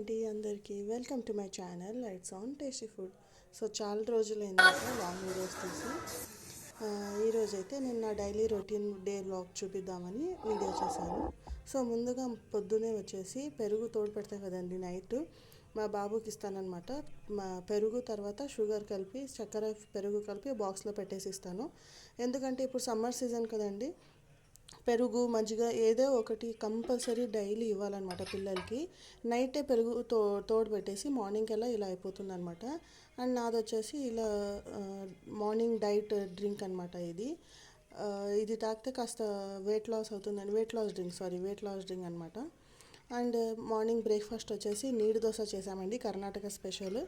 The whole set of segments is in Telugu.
అండి అందరికీ. Welcome to my channel lights on tasty food so చాలా రోజులైందంటే లాంగ్ వీడియోస్ తీసి. ఈరోజైతే ఈరోజు అయితే నేను నా డైలీ రొటీన్ డే బ్లాగ్ చూపిద్దామని వీడియో చేశాను. సో ముందుగా పొద్దునే వచ్చేసి పెరుగు తోడు పెడతాం కదండి నైట్. మా బాబుకి ఇస్తానమాట మా పెరుగు తర్వాత షుగర్ కలిపి చక్కెర పెరుగు కలిపి బాక్స్లో పెట్టేసి ఇస్తాను. ఎందుకంటే ఇప్పుడు సమ్మర్ సీజన్ కదండి పెరుగు మజ్జిగ ఏదో ఒకటి కంపల్సరీ డైలీ ఇవ్వాలన్నమాట పిల్లలకి. నైటే పెరుగు తో తోడు పెట్టేసి మార్నింగ్ ఎలా ఇలా అయిపోతుంది అనమాట అండ్ నాది వచ్చేసి ఇలా మార్నింగ్ డైట్ డ్రింక్ అనమాట ఇది. ఇది తాగితే కాస్త వెయిట్ లాస్ అవుతుందండి weight loss drink sorry weight loss drink అనమాట అండ్ మార్నింగ్ బ్రేక్ఫాస్ట్ వచ్చేసి నీడి దోశ చేసామండి కర్ణాటక స్పెషల్.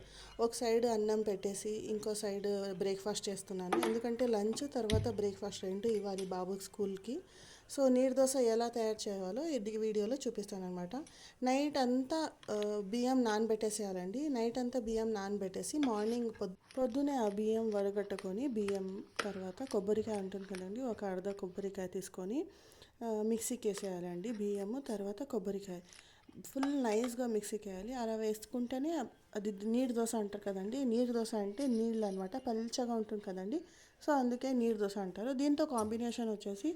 ఒక సైడ్ అన్నం పెట్టేసి ఇంకో సైడ్ బ్రేక్ఫాస్ట్ చేస్తున్నాను. ఎందుకంటే లంచ్ తర్వాత బ్రేక్ఫాస్ట్ రెండు ఇవ్వాలి బాబుకి స్కూల్కి. సో నీరు దోశ ఎలా తయారు చేయాలో ఇది వీడియోలో చూపిస్తాను అనమాట నైట్ అంతా బియ్యం నానబెట్టేసేయాలండి. నైట్ అంతా బియ్యం నానబెట్టేసి మార్నింగ్ పొద్దు పొద్దునే ఆ బియ్యం వడగట్టుకొని బియ్యం తర్వాత కొబ్బరికాయ ఉంటుంది కదండి ఒక అర్ధ కొబ్బరికాయ తీసుకొని మిక్సీకి వేసేయాలండి బియ్యము తర్వాత కొబ్బరికాయ. ఫుల్ నైస్గా మిక్సీకి వేయాలి అలా వేసుకుంటేనే అది నీరు దోశ అంటారు కదండి. నీరు దోశ అంటే నీళ్ళు అనమాట పల్చగా ఉంటుంది కదండి. సో అందుకే నీరు దోశ అంటారు. దీంతో కాంబినేషన్ వచ్చేసి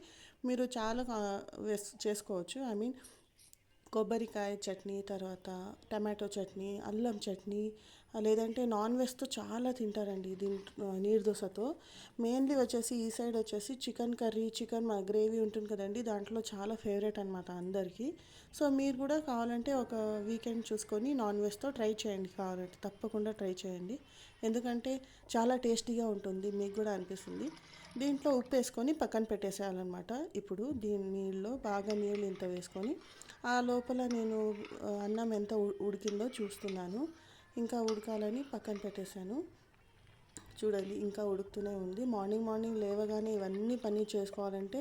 మీరు చాలా వేస్ చేసుకోవచ్చు. ఐ మీన్ కొబ్బరికాయ చట్నీ తర్వాత టమాటో చట్నీ అల్లం చట్నీ లేదంటే నాన్ వెజ్తో చాలా తింటారండి దీని నీరు దోశతో. మెయిన్లీ వచ్చేసి ఈ సైడ్ వచ్చేసి చికెన్ కర్రీ చికెన్ గ్రేవీ ఉంటుంది కదండి దాంట్లో చాలా ఫేవరెట్ అనమాట అందరికీ. సో మీరు కూడా కావాలంటే ఒక వీకెండ్ చూసుకొని నాన్ వెజ్తో ట్రై చేయండి కావాలంటే తప్పకుండా ట్రై చేయండి. ఎందుకంటే చాలా టేస్టీగా ఉంటుంది మీకు కూడా అనిపిస్తుంది. దీంట్లో ఉప్పు వేసుకొని పక్కన పెట్టేసేయాలన్నమాట. ఇప్పుడు దీని నీళ్ళలో బాగా నీళ్ళు ఇంత వేసుకొని ఆ లోపల నేను అన్నం ఎంత ఉ- ఉడికిందో చూస్తున్నాను. ఇంకా ఉడకాలని పక్కన పెట్టేశాను. చూడండి ఇంకా ఉడుకుతూనే ఉంది. మార్నింగ్ మార్నింగ్ లేవగానే ఇవన్నీ పని చేసుకోవాలంటే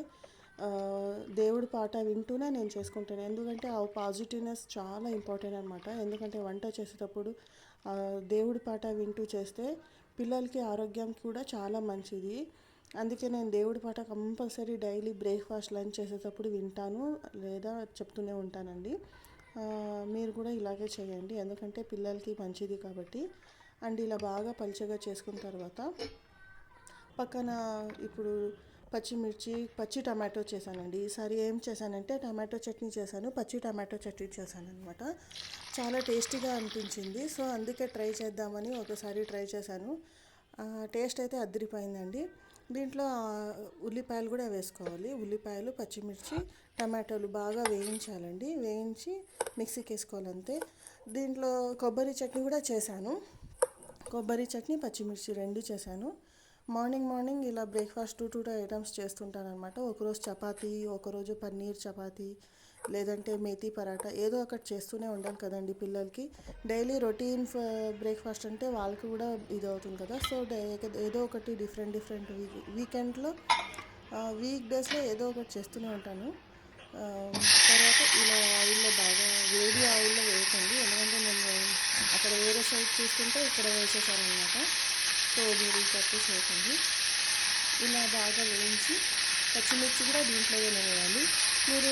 దేవుడి పాట వింటూనే నేను చేసుకుంటాను. ఎందుకంటే ఆ పాజిటివ్నెస్ చాలా ఇంపార్టెంట్ అనమాట ఎందుకంటే వంట చేసేటప్పుడు దేవుడి పాట వింటూ చేస్తే పిల్లలకి ఆరోగ్యం కూడా చాలా మంచిది. అందుకే నేను దేవుడి పాట కంపల్సరీ డైలీ బ్రేక్ఫాస్ట్ లంచ్ చేసేటప్పుడు వింటాను లేదా చెప్తూనే ఉంటానండి. మీరు కూడా ఇలాగే చేయండి. ఎందుకంటే పిల్లలకి మంచిది కాబట్టి. అండ్ ఇలా బాగా పలుచగా చేసుకున్న తర్వాత పక్కన ఇప్పుడు పచ్చిమిర్చి పచ్చి టమాటో చేశానండి. ఈసారి ఏం చేశానంటే టమాటో చట్నీ చేశాను. పచ్చి టమాటో చట్నీ చేశాను అనమాట చాలా టేస్టీగా అనిపించింది. సో అందుకే ట్రై చేద్దామని ఒకసారి ట్రై చేశాను. టేస్ట్ అయితే అద్దరిపోయిందండి దీంట్లో ఉల్లిపాయలు కూడా వేసుకోవాలి. ఉల్లిపాయలు పచ్చిమిర్చి టమాటోలు బాగా వేయించాలండి. వేయించి మిక్సీకి వేసుకోవాలి అంతే దీంట్లో కొబ్బరి చట్నీ కూడా చేశాను. కొబ్బరి చట్నీ పచ్చిమిర్చి రెండు చేశాను. మార్నింగ్ మార్నింగ్ ఇలా బ్రేక్ఫాస్ట్ టూ టూ ఐటమ్స్ చేస్తుంటాను అనమాట ఒకరోజు చపాతీ ఒకరోజు పన్నీర్ చపాతీ లేదంటే మేతి పరాటా ఏదో ఒకటి చేస్తూనే ఉండాలి కదండి పిల్లలకి. డైలీ రొటీన్ బ్రేక్ఫాస్ట్ అంటే వాళ్ళకి కూడా ఇది అవుతుంది కదా. సో ఏదో ఒకటి డిఫరెంట్ డిఫరెంట్ వీక్ వీకెండ్లో వీక్ డేస్లో ఏదో ఒకటి చేస్తూనే ఉంటాను. తర్వాత ఇలా ఆయిల్లో బాగా వేడి ఆయిల్లో వేయకండి. ఎందుకంటే నేను అక్కడ వేరే సైడ్ చూస్తుంటే ఇక్కడ వేసేసాను అనమాట సో మీరు తక్కువ చేయకండి. ఇలా బాగా వేయించి పచ్చిమిర్చి కూడా దీంట్లోనే వేయాలి. మీరు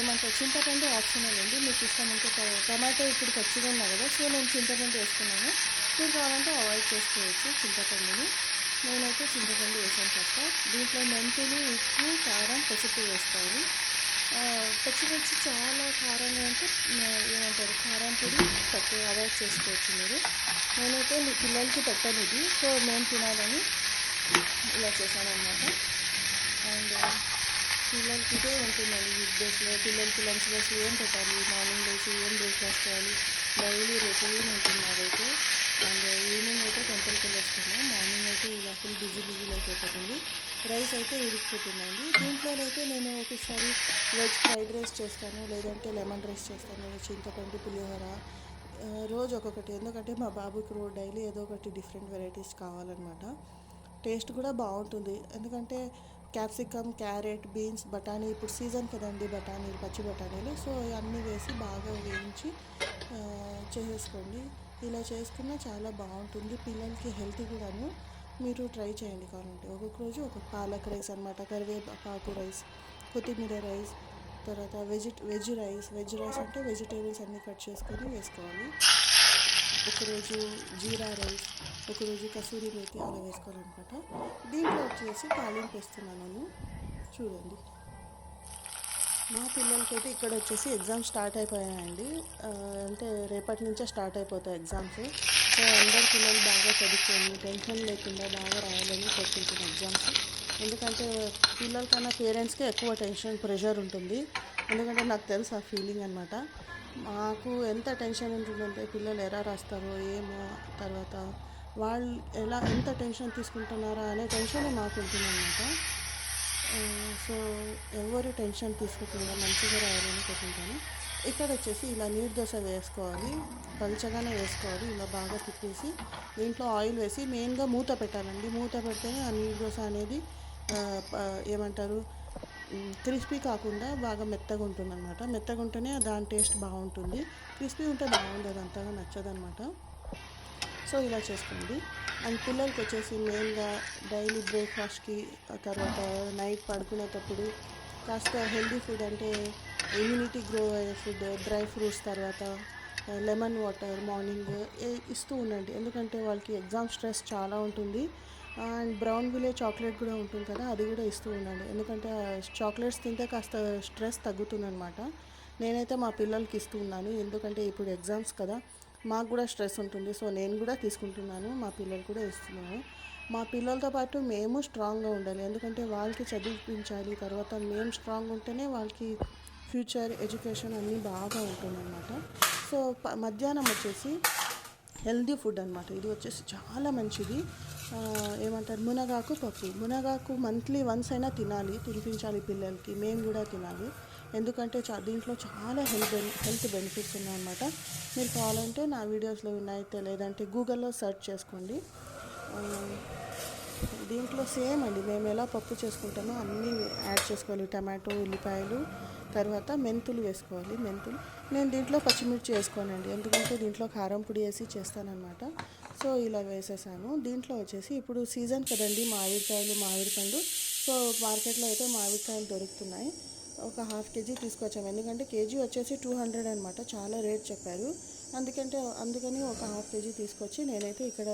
ఏమంటారు చింతపండు ఆప్షనల్ అండి. మీకు ఇష్టం ఉంటే టమాటో ఇప్పుడు పచ్చిగా ఉన్నా కదా సో నేను చింతపండు వేసుకున్నాను. మీరు కావాలంటే అవాయిడ్ చేసుకోవచ్చు చింతపండుని. నేనైతే చింతపండు వేసాను ఫస్ట్. దీంట్లో మెంతులు ఉప్పు కారం పసుపు వేస్తాను. పచ్చిమిర్చి చాలా కారంగా అంటే ఏమంటారు కారం పొడి తక్కువ అవాయిడ్ చేసుకోవచ్చు మీరు. నేనైతే మీ పిల్లలకి పెట్టను ఇది. సో మేము తినాలని ఇలా చేశాను అనమాట అండ్ పిల్లలకి ఇదే ఉంటుందండి వీక్ డేస్లో పిల్లలకి లంచ్ బాక్స్లో ఏం పెట్టాలి? మార్నింగ్ లేచి ఏం బ్రేక్ఫాస్ట్ చేయాలి? డైలీ రొటీన్ ఉంటుంది అదైతే అండ్ ఈవినింగ్ అయితే టెంపుల్కి వెళ్ళొస్తున్నాం మార్నింగ్ అయితే ఇలా ఫుల్ బిజీ బిజీ లైఫ్ అయిపోతుంది. రైస్ అయితే ఉడికిపోతుందండి అయితే నేను ఒకసారి వెజ్ ఫ్రైడ్ రైస్ చేస్తాను లేదంటే లెమన్ రైస్ చేస్తాను చింతపండు పులిహోర. రోజు ఒక్కొక్కటి. ఎందుకంటే మా బాబుకి రోజు డైలీ ఏదో ఒకటి డిఫరెంట్ వెరైటీస్ కావాలన్నమాట. టేస్ట్ కూడా బాగుంటుంది. ఎందుకంటే క్యాప్సికమ్ క్యారెట్ బీన్స్ బఠానీ ఇప్పుడు సీజన్ కదండి బఠానీలు పచ్చి బఠానీలు. సో అన్నీ వేసి బాగా వేయించి చేసేసుకోండి ఇలా చేసుకున్నా చాలా బాగుంటుంది. పిల్లలకి హెల్తీ కూడాను మీరు ట్రై చేయండి కావాలంటే. ఒక్కొక్క రోజు ఒక పాలక్ రైస్ అనమాట కరివేపాకు రైస్ కొత్తిమీర రైస్ తర్వాత వెజిట్ వెజ్ రైస్ వెజ్ రైస్ అంటే వెజిటేబుల్స్ అన్నీ కట్ చేసుకొని వేసుకోవాలి. ఒకరోజు జీరా రైస్ ఒకరోజు కసూరి మేతి అలా వేసుకోవాలన్నమాట. దీంట్లో వచ్చేసి తాలింపు వేస్తున్నాను నేను. చూడండి. మా పిల్లలకైతే ఇక్కడ వచ్చేసి ఎగ్జామ్స్ స్టార్ట్ అయిపోయాయండి. అంటే రేపటి నుంచే స్టార్ట్ అయిపోతాయి ఎగ్జామ్స్. సో అందరు పిల్లలు బాగా చదువుకొని టెన్షన్ లేకుండా బాగా రాయాలని కోరుకుంటున్నాను ఎగ్జామ్స్. ఎందుకంటే పిల్లల కన్నా పేరెంట్స్కి ఎక్కువ టెన్షన్ ప్రెషర్ ఉంటుంది. ఎందుకంటే నాకు తెలుసు ఆ ఫీలింగ్ అనమాట మాకు ఎంత టెన్షన్ ఉంటుందంటే పిల్లలు ఎలా రాస్తారో ఏమో తర్వాత వాళ్ళు ఎలా ఎంత టెన్షన్ తీసుకుంటున్నారా అనే టెన్షన్ మాకు ఉంటుందన్నమాట. సో ఎవరు టెన్షన్ తీసుకోకుండా మంచిగా రాయాలని కోరుకుంటాను. ఇక్కడ వచ్చేసి ఇలా నీరు దోశ వేసుకోవాలి పలుచగానే వేసుకోవాలి ఇలా బాగా తిప్పేసి దీంట్లో ఆయిల్ వేసి మెయిన్గా మూత పెట్టాలండి. మూత పెడితేనే ఆ నీరు దోశ అనేది ఏమంటారు క్రిస్పీ కాకుండా బాగా మెత్తగా ఉంటుంది అనమాట మెత్తగా ఉంటేనే దాని టేస్ట్ బాగుంటుంది. క్రిస్పీ ఉంటే బాగుండదు అంతగా నచ్చదనమాట సో ఇలా చేసుకోండి. అండ్ పిల్లలకి వచ్చేసి మెయిన్గా డైలీ బ్రేక్ఫాస్ట్కి తర్వాత నైట్ పడుకునేటప్పుడు కాస్త హెల్దీ ఫుడ్ అంటే ఇమ్యూనిటీ గ్రో అయ్యే ఫుడ్ డ్రై ఫ్రూట్స్ తర్వాత లెమన్ వాటర్ మార్నింగ్ ఇస్తూ ఉండండి. ఎందుకంటే వాళ్ళకి ఎగ్జామ్ స్ట్రెస్ చాలా ఉంటుంది. అండ్ బ్రౌన్ విలే చాక్లెట్ కూడా ఉంటుంది కదా అది కూడా ఇస్తూ ఉండండి. ఎందుకంటే చాక్లెట్స్ తింటే కాస్త స్ట్రెస్ తగ్గుతుందనమాట నేనైతే మా పిల్లలకి ఇస్తూ ఉన్నాను. ఎందుకంటే ఇప్పుడు ఎగ్జామ్స్ కదా మాకు కూడా స్ట్రెస్ ఉంటుంది. సో నేను కూడా తీసుకుంటున్నాను. మా పిల్లలు కూడా ఇస్తున్నాను మా పిల్లలతో పాటు మేము స్ట్రాంగ్గా ఉండాలి. ఎందుకంటే వాళ్ళకి చదివించాలి. తర్వాత మేము స్ట్రాంగ్ ఉంటేనే వాళ్ళకి ఫ్యూచర్ ఎడ్యుకేషన్ అన్నీ బాగా ఉంటుందన్నమాట. సో మధ్యాహ్నం వచ్చేసి హెల్దీ ఫుడ్ అనమాట ఇది వచ్చేసి చాలా మంచిది. ఏమంటారు మునగాకు పప్పు. మునగాకు మంత్లీ వన్స్ అయినా తినాలి తినిపించాలి పిల్లలకి. మేము కూడా తినాలి. ఎందుకంటే చా దీంట్లో చాలా హెల్త్ హెల్త్ బెనిఫిట్స్ ఉన్నాయన్నమాట. మీరు కావాలంటే నా వీడియోస్లో ఉన్నాయి లేదంటే గూగుల్లో సెర్చ్ చేసుకోండి. దీంట్లో సేమ్ అండి. మేము ఎలా పప్పు చేసుకుంటామో అన్నీ యాడ్ చేసుకోవాలి. టమాటో ఉల్లిపాయలు తర్వాత మెంతులు వేసుకోవాలి. మెంతులు. నేను దీంట్లో పచ్చిమిర్చి వేసుకోనండి. ఎందుకంటే దీంట్లో కారం పొడి వేసి చేస్తానన్నమాట. సో ఇలా వేసేసాను. దీంట్లో వచ్చేసి ఇప్పుడు సీజన్ కదండి మామిడికాయలు మామిడి పండు. సో మార్కెట్లో అయితే మామిడికాయలు దొరుకుతున్నాయి. ఒక హాఫ్ కేజీ తీసుకొచ్చాము. ఎందుకంటే కేజీ వచ్చేసి టూ హండ్రెడ్ అనమాట చాలా రేట్ చెప్పారు. అందుకంటే అందుకని ఒక హాఫ్ కేజీ తీసుకొచ్చి నేనైతే ఇక్కడ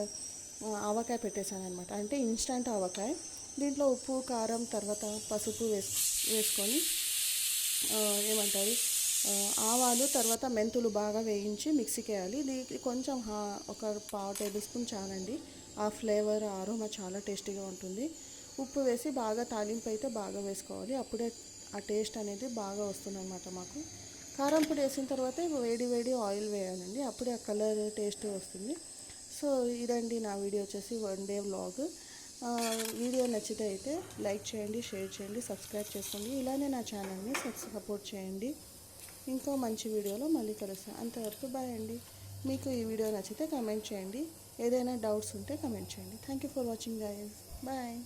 ఆవకాయ పెట్టేశాను అనమాట అంటే ఇన్స్టంట్ ఆవకాయ. దీంట్లో ఉప్పు కారం తర్వాత పసుపు వేస్ వేసుకొని ఏమంటారు? ఆవాలు తర్వాత మెంతులు బాగా వేయించి మిక్సీకి వేయాలి దీనికి కొంచెం ఒక పావు టేబుల్ స్పూన్ చాలండి. ఆ ఫ్లేవర్ ఆరోమా చాలా టేస్టీగా ఉంటుంది. ఉప్పు వేసి బాగా తాలింపు అయితే బాగా వేసుకోవాలి. అప్పుడే ఆ టేస్ట్ అనేది బాగా వస్తుందన్నమాట మాకు. కారం పొడి వేసిన తర్వాత వేడి వేడి ఆయిల్ వేయాలండి. అప్పుడే ఆ కలర్ టేస్ట్ వస్తుంది. సో ఇదండి నా వీడియో వచ్చేసి వన్ డే వ్లాగ్. వీడియో నచ్చితే అయితే లైక్ చేయండి షేర్ చేయండి సబ్స్క్రైబ్ చేసుకోండి. ఇలానే నా ఛానల్ని సపోర్ట్ చేయండి. ఇంకో మంచి వీడియోలో మళ్ళీ కలుస్తాను అంతవరకు బాయ్ అండి. మీకు ఈ వీడియో నచ్చితే కమెంట్ చేయండి. ఏదైనా డౌట్స్ ఉంటే కమెంట్ చేయండి. Thank you for watching guys bye